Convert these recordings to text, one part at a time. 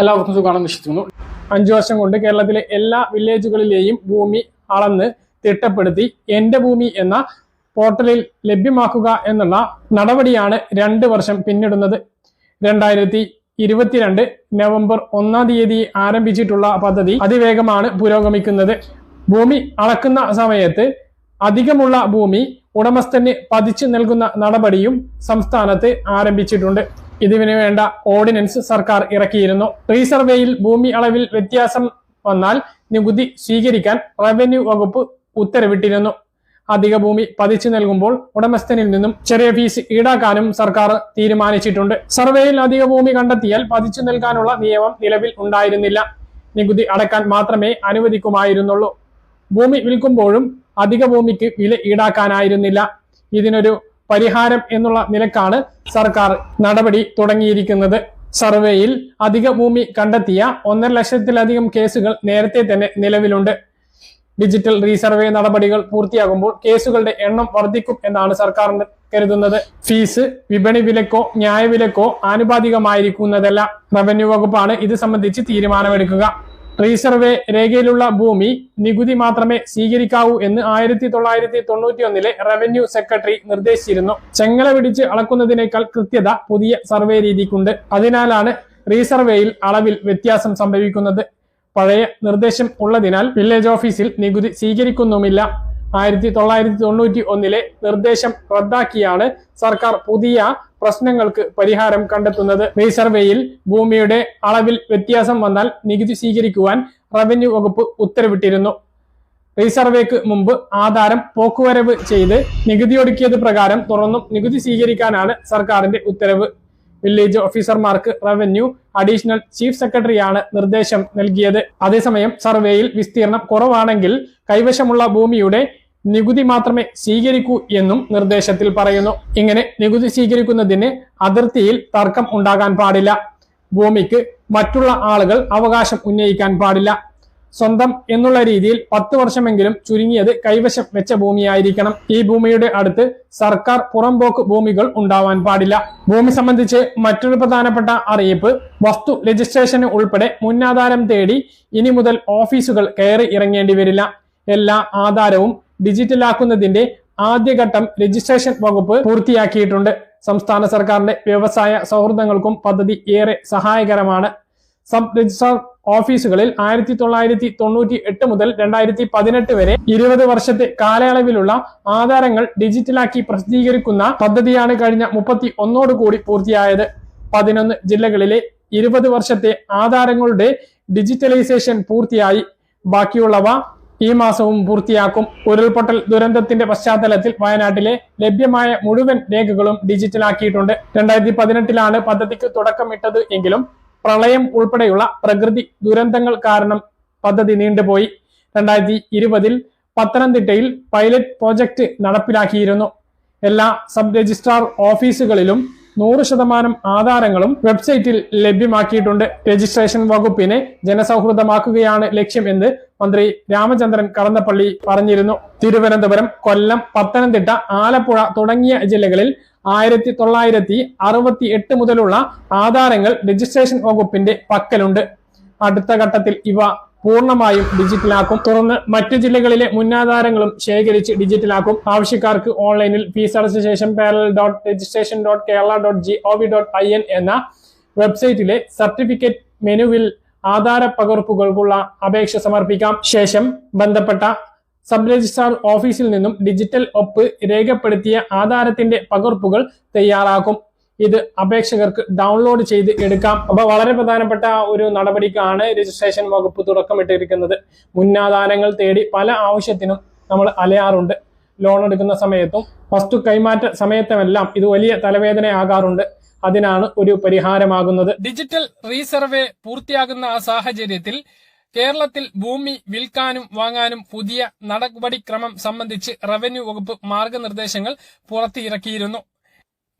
എല്ലാവർക്കും സുഖമാണെന്ന് വിശ്വസിക്കുന്നു. അഞ്ചു വർഷം കൊണ്ട് കേരളത്തിലെ എല്ലാ വില്ലേജുകളിലെയും ഭൂമി അളന്ന് തിട്ടപ്പെടുത്തി എന്റെ ഭൂമി എന്ന പോർട്ടലിൽ ലഭ്യമാക്കുക എന്നുള്ള നടപടിയാണ് രണ്ട് വർഷം പിന്നിടുന്നത്. രണ്ടായിരത്തി ഇരുപത്തിരണ്ട് നവംബർ ഒന്നാം തീയതി ആരംഭിച്ചിട്ടുള്ള പദ്ധതി അതിവേഗമാണ് പുരോഗമിക്കുന്നത്. ഭൂമി അളക്കുന്ന സമയത്ത് അധികമുള്ള ഭൂമി ഉടമസ്ഥന് പതിച്ചു നൽകുന്ന നടപടിയും സംസ്ഥാനത്ത് ആരംഭിച്ചിട്ടുണ്ട്. ഇതിനു വേണ്ട ഓർഡിനൻസ് സർക്കാർ ഇറക്കിയിരുന്നു. റീസർവേയിൽ ഭൂമി അളവിൽ വ്യത്യാസം വന്നാൽ നികുതി സ്വീകരിക്കാൻ റവന്യൂ വകുപ്പ് ഉത്തരവിട്ടിരുന്നു. അധിക ഭൂമി പതിച്ചു നൽകുമ്പോൾ ഉടമസ്ഥനിൽ നിന്നും ചെറിയ ഫീസ് ഈടാക്കാനും സർക്കാർ തീരുമാനിച്ചിട്ടുണ്ട്. സർവേയിൽ അധിക ഭൂമി കണ്ടെത്തിയാൽ പതിച്ചു നൽകാനുള്ള നിയമം നിലവിൽ ഉണ്ടായിരുന്നില്ല. നികുതി അടക്കാൻ മാത്രമേ അനുവദിക്കുമായിരുന്നുള്ളൂ. ഭൂമി വിൽക്കുമ്പോഴും അധിക ഭൂമിക്ക് വില ഈടാക്കാനായിരുന്നില്ല. ഇതിനൊരു പരിഹാരം എന്നുള്ള നിലക്കാണ് സർക്കാർ നടപടി തുടങ്ങിയിരിക്കുന്നത്. സർവേയിൽ അധിക ഭൂമി കണ്ടെത്തിയ ഒന്നര ലക്ഷത്തിലധികം കേസുകൾ നേരത്തെ തന്നെ നിലവിലുണ്ട്. ഡിജിറ്റൽ റീസർവേ നടപടികൾ പൂർത്തിയാകുമ്പോൾ കേസുകളുടെ എണ്ണം വർദ്ധിക്കും എന്നാണ് സർക്കാർ കരുതുന്നത്. ഫീസ് വിപണി വിലക്കോ ന്യായവിലക്കോ ആനുപാതികമായിരിക്കുന്നതല്ല. റവന്യൂ വകുപ്പാണ് ഇത് സംബന്ധിച്ച് തീരുമാനമെടുക്കുക. റീസർവേ രേഖയിലുള്ള ഭൂമി നികുതി മാത്രമേ സ്വീകരിക്കാവൂ എന്ന് ആയിരത്തി തൊള്ളായിരത്തി തൊണ്ണൂറ്റി ഒന്നിലെ റവന്യൂ സെക്രട്ടറി നിർദ്ദേശിച്ചിരുന്നു. ചെങ്ങല പിടിച്ച് അളക്കുന്നതിനേക്കാൾ കൃത്യത പുതിയ സർവേ രീതിക്കുണ്ട്. അതിനാലാണ് റീസർവേയിൽ അളവിൽ വ്യത്യാസം സംഭവിക്കുന്നത്. പഴയ നിർദ്ദേശം ഉള്ളതിനാൽ വില്ലേജ് ഓഫീസിൽ നികുതി സ്വീകരിക്കുന്നുമില്ല. ആയിരത്തി തൊള്ളായിരത്തി തൊണ്ണൂറ്റി ഒന്നിലെ നിർദ്ദേശം റദ്ദാക്കിയാണ് സർക്കാർ പുതിയ പ്രശ്നങ്ങൾക്ക് പരിഹാരം കണ്ടെത്തുന്നത്. റീസർവേയിൽ ഭൂമിയുടെ അളവിൽ വ്യത്യാസം വന്നാൽ നികുതി സ്വീകരിക്കുവാൻ റവന്യൂ വകുപ്പ് ഉത്തരവിട്ടിരുന്നു. റീസർവേക്ക് മുമ്പ് ആധാരം പോക്കുവരവ് ചെയ്ത് നികുതി ഒടുക്കിയത് പ്രകാരം തുറന്നും നികുതി സ്വീകരിക്കാനാണ് സർക്കാരിന്റെ ഉത്തരവ്. വില്ലേജ് ഓഫീസർമാർക്ക് റവന്യൂ അഡീഷണൽ ചീഫ് സെക്രട്ടറിയാണ് നിർദ്ദേശം നൽകിയത്. അതേസമയം സർവേയിൽ വിസ്തീർണം കുറവാണെങ്കിൽ കൈവശമുള്ള ഭൂമിയുടെ നികുതി മാത്രമേ സ്വീകരിക്കൂ എന്നും നിർദ്ദേശത്തിൽ പറയുന്നു. ഇങ്ങനെ നികുതി സ്വീകരിക്കുന്നതിന് അതിർത്തിയിൽ തർക്കം ഉണ്ടാകാൻ പാടില്ല. ഭൂമിക്ക് മറ്റുള്ള ആളുകൾ അവകാശം ഉന്നയിക്കാൻ പാടില്ല. സ്വന്തം എന്നുള്ള രീതിയിൽ പത്ത് വർഷമെങ്കിലും ചുരുങ്ങിയത് കൈവശം വെച്ച ഭൂമിയായിരിക്കണം. ഈ ഭൂമിയുടെ അടുത്ത് സർക്കാർ പുറംപോക്ക് ഭൂമികൾ ഉണ്ടാവാൻ പാടില്ല. ഭൂമി സംബന്ധിച്ച് മറ്റൊരു പ്രധാനപ്പെട്ട അറിയിപ്പ് വസ്തു രജിസ്ട്രേഷന് ഉൾപ്പെടെ മുന്നാധാരം തേടി ഇനി മുതൽ ഓഫീസുകൾ കയറി ഇറങ്ങേണ്ടി വരില്ല. എല്ലാ ആധാരവും ഡിജിറ്റലാക്കുന്നതിന്റെ ആദ്യഘട്ടം രജിസ്ട്രേഷൻ വകുപ്പ് പൂർത്തിയാക്കിയിട്ടുണ്ട്. സംസ്ഥാന സർക്കാരിന്റെ വ്യവസായ സൗഹൃദങ്ങൾക്കും പദ്ധതി ഏറെ സഹായകരമാണ്. സബ് രജിസ്ട്രാർ ഓഫീസുകളിൽ ആയിരത്തി തൊള്ളായിരത്തി തൊണ്ണൂറ്റി എട്ട് മുതൽ രണ്ടായിരത്തി പതിനെട്ട് വരെ ഇരുപത് വർഷത്തെ കാലയളവിലുള്ള ആധാരങ്ങൾ ഡിജിറ്റലാക്കി പ്രസിദ്ധീകരിക്കുന്ന പദ്ധതിയാണ് കഴിഞ്ഞ മുപ്പത്തി ഒന്നോട് കൂടി പൂർത്തിയായത്. പതിനൊന്ന് ജില്ലകളിലെ ഇരുപത് വർഷത്തെ ആധാരങ്ങളുടെ ഡിജിറ്റലൈസേഷൻ പൂർത്തിയായി. ബാക്കിയുള്ളവ ഈ മാസവും പൂർത്തിയാക്കും. ഉരുൾപൊട്ടൽ ദുരന്തത്തിന്റെ പശ്ചാത്തലത്തിൽ വയനാട്ടിലെ ലഭ്യമായ മുഴുവൻ രേഖകളും ഡിജിറ്റലാക്കിയിട്ടുണ്ട്. രണ്ടായിരത്തി പതിനെട്ടിലാണ് പദ്ധതിക്ക് തുടക്കമിട്ടത് എങ്കിലും പ്രളയം ഉൾപ്പെടെയുള്ള പ്രകൃതി ദുരന്തങ്ങൾ കാരണം പദ്ധതി നീണ്ടുപോയി. രണ്ടായിരത്തി ഇരുപതിൽ പത്തനംതിട്ടയിൽ പൈലറ്റ് പ്രോജക്റ്റ് നടപ്പിലാക്കിയിരുന്നു. എല്ലാ സബ് രജിസ്ട്രാർ ഓഫീസുകളിലും നൂറ് ശതമാനം ആധാരങ്ങളും വെബ്സൈറ്റിൽ ലഭ്യമാക്കിയിട്ടുണ്ട്. രജിസ്ട്രേഷൻ വകുപ്പിനെ ജനസൗഹൃദമാക്കുകയാണ് ലക്ഷ്യം എന്ന് മന്ത്രി രാമചന്ദ്രൻ കടന്നപ്പള്ളി പറഞ്ഞിരുന്നു. തിരുവനന്തപുരം കൊല്ലം പത്തനംതിട്ട ആലപ്പുഴ തുടങ്ങിയ ജില്ലകളിൽ ആയിരത്തി തൊള്ളായിരത്തി അറുപത്തി എട്ട് മുതലുള്ള ആധാരങ്ങൾ രജിസ്ട്രേഷൻ വകുപ്പിന്റെ പക്കലുണ്ട്. അടുത്ത ഘട്ടത്തിൽ ഇവ പൂർണമായും ഡിജിറ്റലാക്കും തുടർന്ന് മറ്റു ജില്ലകളിലെ മുന്നാധാരങ്ങളും ശേഖരിച്ച് ഡിജിറ്റലാക്കും ആവശ്യക്കാർക്ക് ഓൺലൈനിൽ ഫീസ് അടച്ച ശേഷം pearl dot registration dot Kerala dot G O V dot I N എന്ന വെബ്സൈറ്റിലെ സർട്ടിഫിക്കറ്റ് മെനുവിൽ ആധാര പകർപ്പുകൾക്കുള്ള അപേക്ഷ സമർപ്പിക്കാം. ശേഷം ബന്ധപ്പെട്ട സബ് രജിസ്ട്രാർ ഓഫീസിൽ നിന്നും ഡിജിറ്റൽ ഒപ്പ് രേഖപ്പെടുത്തിയ ആധാരത്തിന്റെ പകർപ്പുകൾ തയ്യാറാക്കും. ഇത് അപേക്ഷകർക്ക് ഡൗൺലോഡ് ചെയ്ത് എടുക്കാം. അപ്പൊ വളരെ പ്രധാനപ്പെട്ട ഒരു നടപടിക്കാണ് രജിസ്ട്രേഷൻ വകുപ്പ് തുടക്കമിട്ടിരിക്കുന്നത് മുന്നാധാരങ്ങൾ തേടി പല ആവശ്യത്തിനും നമ്മൾ അലയാറുണ്ട്. ലോൺ എടുക്കുന്ന സമയത്തും വസ്തു കൈമാറ്റ സമയത്തുമെല്ലാം ഇത് വലിയ തലവേദനയാകാറുണ്ട്. അതിനാണ് ഒരു പരിഹാരമാകുന്നത്. ഡിജിറ്റൽ റീസർവേ പൂർത്തിയാകുന്ന ആ സാഹചര്യത്തിൽ കേരളത്തിൽ ഭൂമി വിൽക്കാനും വാങ്ങാനും പുതിയ നടപടിക്രമം സംബന്ധിച്ച് റവന്യൂ വകുപ്പ് മാർഗനിർദ്ദേശങ്ങൾ പുറത്തിറക്കിയിരുന്നു.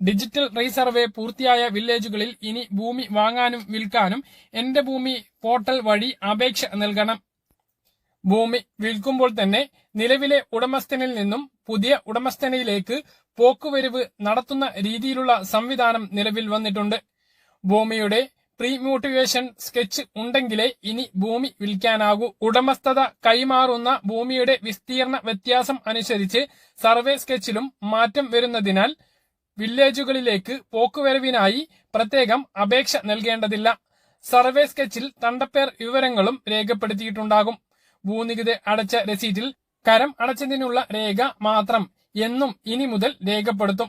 ഡിജിറ്റൽ റീസർവേ പൂർത്തിയായ വില്ലേജുകളിൽ ഇനി ഭൂമി വാങ്ങാനും വിൽക്കാനും എന്റെ ഭൂമി പോർട്ടൽ വഴി അപേക്ഷ നൽകണം. ഭൂമി വിൽക്കുമ്പോൾ തന്നെ നിലവിലെ ഉടമസ്ഥനിൽ നിന്നും പുതിയ ഉടമസ്ഥനയിലേക്ക് പോക്കുവരവ് നടത്തുന്ന രീതിയിലുള്ള സംവിധാനം നിലവിൽ വന്നിട്ടുണ്ട്. ഭൂമിയുടെ പ്രീ മ്യൂട്ടിവേഷൻ സ്കെച്ച് ഉണ്ടെങ്കിലേ ഇനി ഭൂമി വിൽക്കാനാകൂ. ഉടമസ്ഥത കൈമാറുന്ന ഭൂമിയുടെ വിസ്തീർണ വ്യത്യാസം അനുസരിച്ച് സർവേ സ്കെച്ചിലും മാറ്റം വരുന്നതിനാൽ വില്ലേജുകളിലേക്ക് പോക്കുവരവിനായി പ്രത്യേകം അപേക്ഷ നൽകേണ്ടതില്ല. സർവേ സ്കെച്ചിൽ തണ്ടപ്പേർ വിവരങ്ങളും രേഖപ്പെടുത്തിയിട്ടുണ്ടാകും. ഭൂനികുതി അടച്ച രസീറ്റിൽ കരം അടച്ചതിനുള്ള രേഖ മാത്രം എന്നും ഇനി മുതൽ രേഖപ്പെടുത്തും.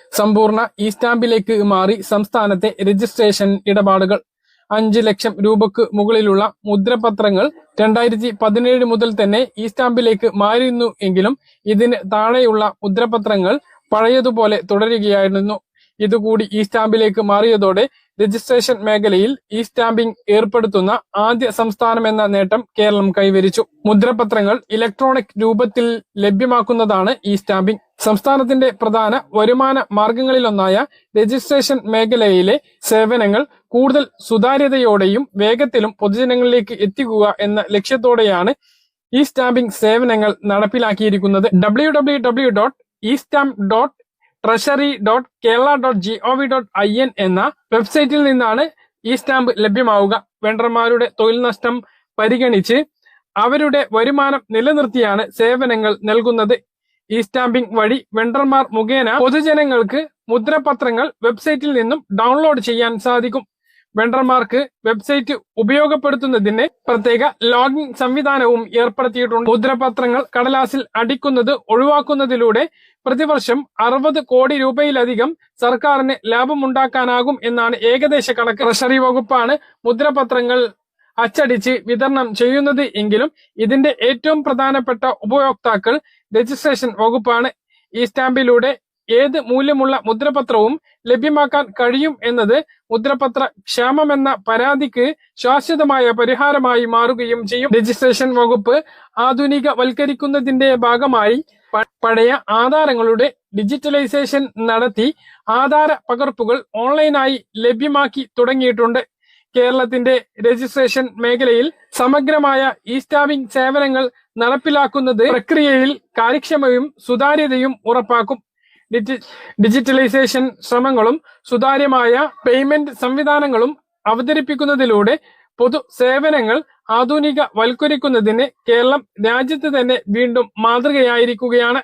സമ്പൂർണ ഇ സ്റ്റാമ്പിലേക്ക് മാറി സംസ്ഥാനത്തെ രജിസ്ട്രേഷൻ ഇടപാടുകൾ. അഞ്ച് ലക്ഷം രൂപക്ക് മുകളിലുള്ള മുദ്രപത്രങ്ങൾ രണ്ടായിരത്തി പതിനേഴ് മുതൽ തന്നെ ഇ സ്റ്റാമ്പിലേക്ക് മാറിയിരുന്നു എങ്കിലും ഇതിന് താഴെയുള്ള മുദ്രപത്രങ്ങൾ പഴയതുപോലെ തുടരുകയായിരുന്നു. ഇതുകൂടി ഇ സ്റ്റാമ്പിലേക്ക് മാറിയതോടെ രജിസ്ട്രേഷൻ മേഖലയിൽ ഇ സ്റ്റാമ്പിംഗ് ഏർപ്പെടുത്തുന്ന ആദ്യ സംസ്ഥാനം എന്ന നേട്ടം കേരളം കൈവരിച്ചു. മുദ്രപത്രങ്ങൾ ഇലക്ട്രോണിക് രൂപത്തിൽ ലഭ്യമാക്കുന്നതാണ് ഇ സ്റ്റാമ്പിംഗ്. സംസ്ഥാനത്തിന്റെ പ്രധാന വരുമാന മാർഗങ്ങളിലൊന്നായ രജിസ്ട്രേഷൻ മേഖലയിലെ സേവനങ്ങൾ കൂടുതൽ സുതാര്യതയോടെയും വേഗത്തിലും പൊതുജനങ്ങളിലേക്ക് എത്തിക്കുക എന്ന ലക്ഷ്യത്തോടെയാണ് ഇ സ്റ്റാമ്പിംഗ് സേവനങ്ങൾ നടപ്പിലാക്കിയിരിക്കുന്നത്. W W W dot E stamp dot treasury dot Kerala dot G O V dot I N എന്ന വെബ്സൈറ്റിൽ നിന്നാണ് ഈ സ്റ്റാമ്പ് ലഭ്യമാവുക. വെണ്ടർമാരുടെ തൊഴിൽ നഷ്ടം പരിഗണിച്ച് അവരുടെ വരുമാനം നിലനിർത്തിയാണ് സേവനങ്ങൾ നൽകുന്നത്. ഈ സ്റ്റാമ്പിംഗ് വഴി വെണ്ടർമാർ മുഖേന പൊതുജനങ്ങൾക്ക് മുദ്രപത്രങ്ങൾ വെബ്സൈറ്റിൽ നിന്നും ഡൗൺലോഡ് ചെയ്യാൻ സാധിക്കും. വെണ്ടർമാർക്ക് വെബ്സൈറ്റ് ഉപയോഗപ്പെടുത്തുന്നതിന് പ്രത്യേക ലോഗിൻ സംവിധാനവും ഏർപ്പെടുത്തിയിട്ടുണ്ട്. മുദ്രപത്രങ്ങൾ കടലാസിൽ അടിക്കുന്നത് ഒഴിവാക്കുന്നതിലൂടെ പ്രതിവർഷം അറുപത് കോടി രൂപയിലധികം സർക്കാരിന് ലാഭമുണ്ടാക്കാനാകും എന്നാണ് ഏകദേശ കണക്ക്. ട്രഷറി വകുപ്പാണ് മുദ്രപത്രങ്ങൾ അച്ചടിച്ച് വിതരണം ചെയ്യുന്നത് എങ്കിലും ഇതിന്റെ ഏറ്റവും പ്രധാനപ്പെട്ട ഉപയോക്താക്കൾ രജിസ്ട്രേഷൻ വകുപ്പാണ്. ഈ സ്റ്റാമ്പിലൂടെ ഏത് മൂല്യമുള്ള മുദ്രപത്രവും ലഭ്യമാക്കാൻ കഴിയും എന്നത് മുദ്രപത്ര ക്ഷാമമെന്ന പരാതിക്ക് ശാശ്വതമായ പരിഹാരമായി മാറുകയും ചെയ്യും. രജിസ്ട്രേഷൻ വകുപ്പ് ആധുനികവൽക്കരിക്കുന്നതിന്റെ ഭാഗമായി പഴയ ആധാരങ്ങളുടെ ഡിജിറ്റലൈസേഷൻ നടത്തി ആധാര പകർപ്പുകൾ ഓൺലൈനായി ലഭ്യമാക്കി തുടങ്ങിയിട്ടുണ്ട്. കേരളത്തിന്റെ രജിസ്ട്രേഷൻ മേഖലയിൽ സമഗ്രമായ ഇ സ്റ്റാമ്പിംഗ് സേവനങ്ങൾ നടപ്പിലാക്കുന്നത് പ്രക്രിയയിൽ കാര്യക്ഷമയും സുതാര്യതയും ഉറപ്പാക്കും. ഡിജിറ്റലൈസേഷൻ ശ്രമങ്ങളും സുതാര്യമായ പേയ്മെന്റ് സംവിധാനങ്ങളും അവതരിപ്പിക്കുന്നതിലൂടെ പൊതു സേവനങ്ങൾ ആധുനിക വൽക്കരിക്കുന്നതിന് കേരളം രാജ്യത്ത് തന്നെ വീണ്ടും മാതൃകയായിരിക്കുകയാണ്.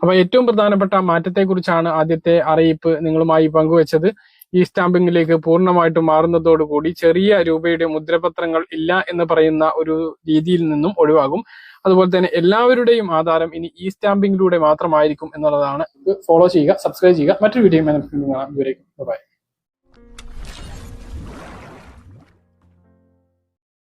അപ്പൊ ഏറ്റവും പ്രധാനപ്പെട്ട മാറ്റത്തെക്കുറിച്ചാണ് ആദ്യത്തെ അറിയിപ്പ് നിങ്ങളുമായി പങ്കുവച്ചത്. ഈ സ്റ്റാമ്പിങ്ങിലേക്ക് പൂർണമായിട്ടും മാറുന്നതോടുകൂടി ചെറിയ രൂപയുടെ മുദ്രപത്രങ്ങൾ ഇല്ല എന്ന് പറയുന്ന ഒരു രീതിയിൽ നിന്നും ഒഴിവാകും. അതുപോലെ തന്നെ എല്ലാവരുടെയും ആധാരം ഇനി ഈ സ്റ്റാമ്പിംഗിലൂടെ മാത്രമായിരിക്കും എന്നുള്ളതാണ്. ഫോളോ ചെയ്യുക സബ്സ്ക്രൈബ് ചെയ്യുക. മറ്റൊരു വീഡിയോ ഇതുവരേക്കും. ബൈ